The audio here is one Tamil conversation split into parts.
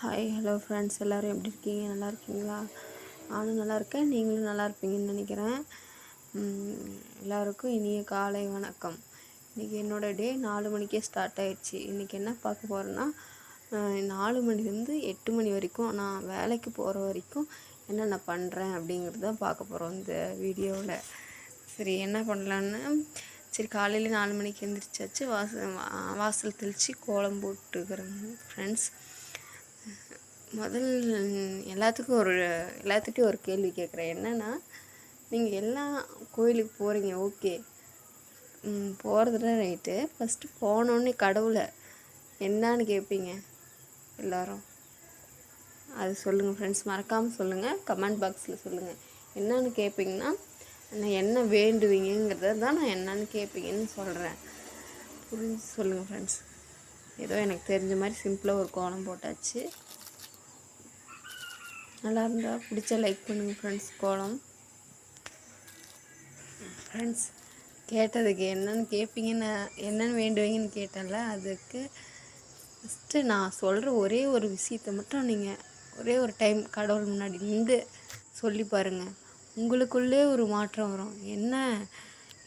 ஹாய் ஹலோ ஃப்ரெண்ட்ஸ் எல்லோரும் எப்படி இருக்கீங்க? நல்லா இருக்கீங்களா? நானும் நல்லா இருக்கேன். நீங்களும் நல்லா இருப்பீங்கன்னு நினைக்கிறேன். எல்லாருக்கும் இனிய காலை வணக்கம். இன்றைக்கி என்னோடய டே நாலு மணிக்கே ஸ்டார்ட் ஆயிடுச்சு. இன்றைக்கி என்ன பார்க்க போகிறேன்னா நாலு மணிலேருந்து எட்டு மணி வரைக்கும் நான் வேலைக்கு போகிற வரைக்கும் என்னென்ன பண்ணுறேன் அப்படிங்கிறது தான் பார்க்க போகிறோம் இந்த வீடியோவில் சரி என்ன பண்ணலான்னு? சரி காலையில் நாலு மணிக்கு எழுந்திரிச்சாச்சு வாசல் வாசல் தெளித்து கோலம் போட்டுக்கிறேன் ஃப்ரெண்ட்ஸ் முதல் எல்லாத்துக்கும் ஒரு எல்லாத்துக்கிட்டையும் ஒரு கேள்வி கேட்குறேன். என்னென்னா நீங்கள் எல்லாம் கோயிலுக்கு போகிறீங்க ஓகே. போகிறதுல ரைட்டு ஃபஸ்ட்டு போனோடனே கடவுளை என்னான்னு கேட்பீங்க எல்லாரும். அது சொல்லுங்கள் ஃப்ரெண்ட்ஸ் மறக்காமல் சொல்லுங்கள் கமெண்ட் பாக்ஸில் சொல்லுங்கள் என்னன்னு கேட்பீங்கன்னா நான் என்ன வேண்டுவீங்கிறத தான் நான் என்னன்னு கேட்பீங்கன்னு சொல்கிறேன் புரிஞ்சு சொல்லுங்கள் ஃப்ரெண்ட்ஸ் ஏதோ எனக்கு தெரிஞ்ச மாதிரி சிம்பிளாக ஒரு கோலம் போட்டாச்சு. நல்லா இருந்தால் பிடிச்சா லைக் பண்ணுங்கள் ஃப்ரெண்ட்ஸ் கோலம். ஃப்ரெண்ட்ஸ் கேட்டதுக்கு என்னென்னு கேட்பீங்கன்னு என்னென்னு வேண்டுவீங்கன்னு கேட்டேன்ல அதுக்கு ஃபஸ்ட்டு நான் சொல்கிற ஒரே ஒரு விஷயத்தை மட்டும் நீங்கள் ஒரே ஒரு டைம் கடவுள் முன்னாடி நின்று சொல்லி பாருங்கள் உங்களுக்குள்ளே ஒரு மாற்றம் வரும். என்ன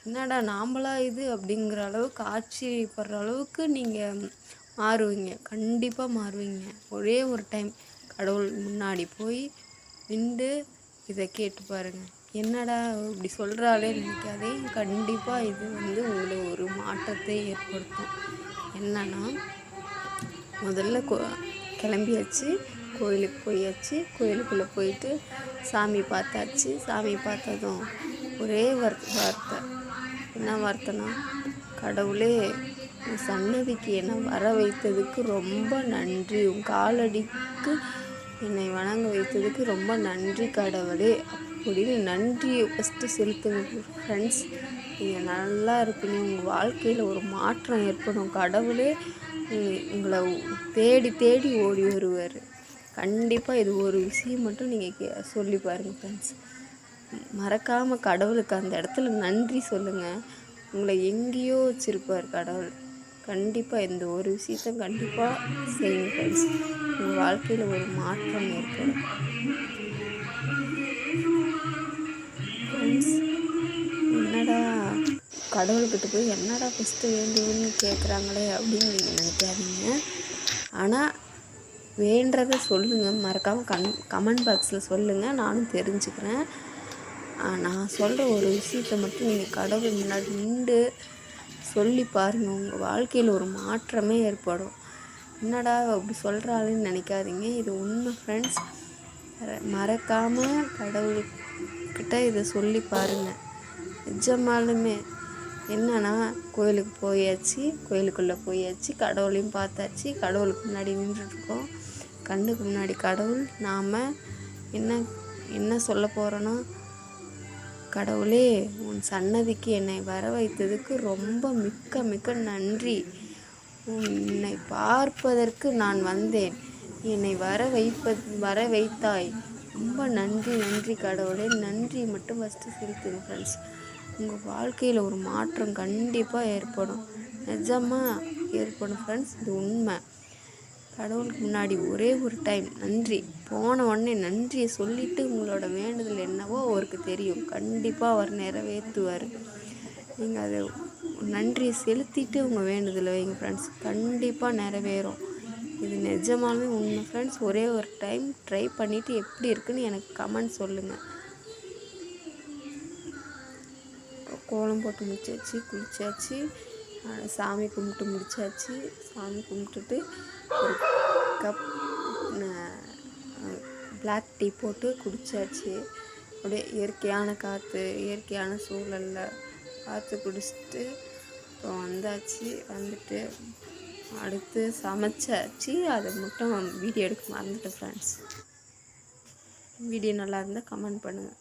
என்னடா நாம்பளா இது அப்படிங்கிற அளவுக்கு ஆச்சரியப்படுற அளவுக்கு நீங்கள் மாறுவீங்க. கண்டிப்பாக மாறுவீங்க. ஒரே ஒரு டைம் கடவுள் முன்னாடி போய் நின்று இதை கேட்டு பாருங்கள் என்னடா இப்படி சொல்கிறாளே நினைக்காதே. கண்டிப்பாக இது வந்து உங்களை ஒரு மாற்றத்தை ஏற்படுத்தும். என்னன்னா முதல்ல கோ கிளம்பியாச்சு. கோயிலுக்கு போயாச்சு. கோயிலுக்குள்ளே போயிட்டு சாமி பார்த்தாச்சு. சாமி பார்த்ததும் ஒரே வர் வார்த்தை. என்ன வார்த்தைனா கடவுளே உன் சன்னதிக்கு என்னை வர வைத்ததுக்கு ரொம்ப நன்றி. உன் காலடிக்கு என்னை வணங்க வைத்ததுக்கு ரொம்ப நன்றி கடவுளே. அப்படின்னு நன்றியை ஃபஸ்ட்டு செலுத்துங்க ஃப்ரெண்ட்ஸ் நீங்கள் நல்லா இருப்பீங்க. உங்கள் வாழ்க்கையில் ஒரு மாற்றம் ஏற்படும். கடவுளே உங்களை தேடி தேடி ஓடி வருவார். கண்டிப்பாக இது ஒரு விஷயம் மட்டும் நீங்கள் கே சொல்லி பாருங்கள் ஃப்ரெண்ட்ஸ் மறக்காமல் கடவுளுக்கு அந்த இடத்துல நன்றி சொல்லுங்கள் உங்களை எங்கேயோ வச்சுருப்பார் கடவுள். கண்டிப்பாக இந்த ஒரு விஷயத்த கண்டிப்பாக செய்யுங்க ஃப்ரெண்ட்ஸ் உங்கள் வாழ்க்கையில் ஒரு மாற்றம் ஏற்படும். ஃப்ரெண்ட்ஸ் என்னடா கடவுள்கிட்ட போய் என்னடா ஃபஸ்ட்டு வேண்டும்னு கேட்குறாங்களே அப்படின்னு நீங்கள் நினைக்காதீங்க. ஆனால் வேண்டதை சொல்லுங்கள் மறக்காமல் கண் கமெண்ட் பாக்ஸில் சொல்லுங்கள் நானும் தெரிஞ்சுக்கிறேன். நான் சொல்கிற ஒரு விஷயத்தை மட்டும் நீங்கள் கடவுள் முன்னாடி நின்று சொல்லி பாருங்கள் உங்கள் வாழ்க்கையில் ஒரு மாற்றமே ஏற்படும். என்னடா அப்படி சொல்கிறாளுன்னு நினைக்காதீங்க. இது உண்மை ஃப்ரெண்ட்ஸ் மறக்காமல் கடவுள்கிட்ட இதை சொல்லி பாருங்கள் நிஜமாலுமே என்னன்னா கோயிலுக்கு போயாச்சு கோயிலுக்குள்ளே போயாச்சு கடவுளையும் பார்த்தாச்சு கடவுளுக்கு முன்னாடி நின்றுட்டுருக்கோம் கண்ணுக்கு முன்னாடி கடவுள். நாம் என்ன என்ன சொல்ல போகிறோன்னா கடவுளே உன் சன்னதிக்கு என்னை வர வைத்ததுக்கு ரொம்ப மிக்க மிக்க நன்றி. உன்னை பார்ப்பதற்கு நான் வந்தேன். என்னை வர வைப்பது வர வைத்தாய் ரொம்ப நன்றி நன்றி கடவுளே. நன்றி மட்டும் ஃபஸ்ட்டு சிரித்தேன் ஃப்ரெண்ட்ஸ் உங்கள் வாழ்க்கையில் ஒரு மாற்றம் கண்டிப்பாக ஏற்படும். நிஜமாக ஏற்படும் ஃப்ரெண்ட்ஸ் இது உண்மை. கடவுளுக்கு முன்னாடி ஒரே ஒரு டைம் நன்றி. போன உடனே நன்றியை சொல்லிவிட்டு உங்களோட வேண்டுதல் என்னவோ அவருக்கு தெரியும். கண்டிப்பாக அவர் நிறைவேற்றுவார். நீங்கள் அதை நன்றியை செலுத்திட்டு உங்கள் வேண்டுதலை வைங்க ஃப்ரெண்ட்ஸ் கண்டிப்பாக நிறைவேறும். இது நிஜமாலுமே உண்மை ஃப்ரெண்ட்ஸ் ஒரே ஒரு டைம் ட்ரை பண்ணிவிட்டு எப்படி இருக்குன்னு எனக்கு கமெண்ட் சொல்லுங்கள் கோலம் போட்டு முடிச்சாச்சு குளிச்சாச்சு. சாமி கும்பிட்டு முடிச்சாச்சு. சாமி கும்பிட்டுட்டு ஒரு கப் பிளாக் டீ போட்டு குடித்தாச்சு அப்படியே இயற்கையான காற்று இயற்கையான சூழலில் காற்று குடிச்சிட்டு அப்புறம் வந்தாச்சு. வந்துட்டு அடுத்து சமைச்சாச்சு. அதை மட்டும் வீடியோ எடுக்க மறந்துட்டேன் ஃப்ரெண்ட்ஸ் வீடியோ நல்லா இருந்தால் கமெண்ட் பண்ணுங்கள்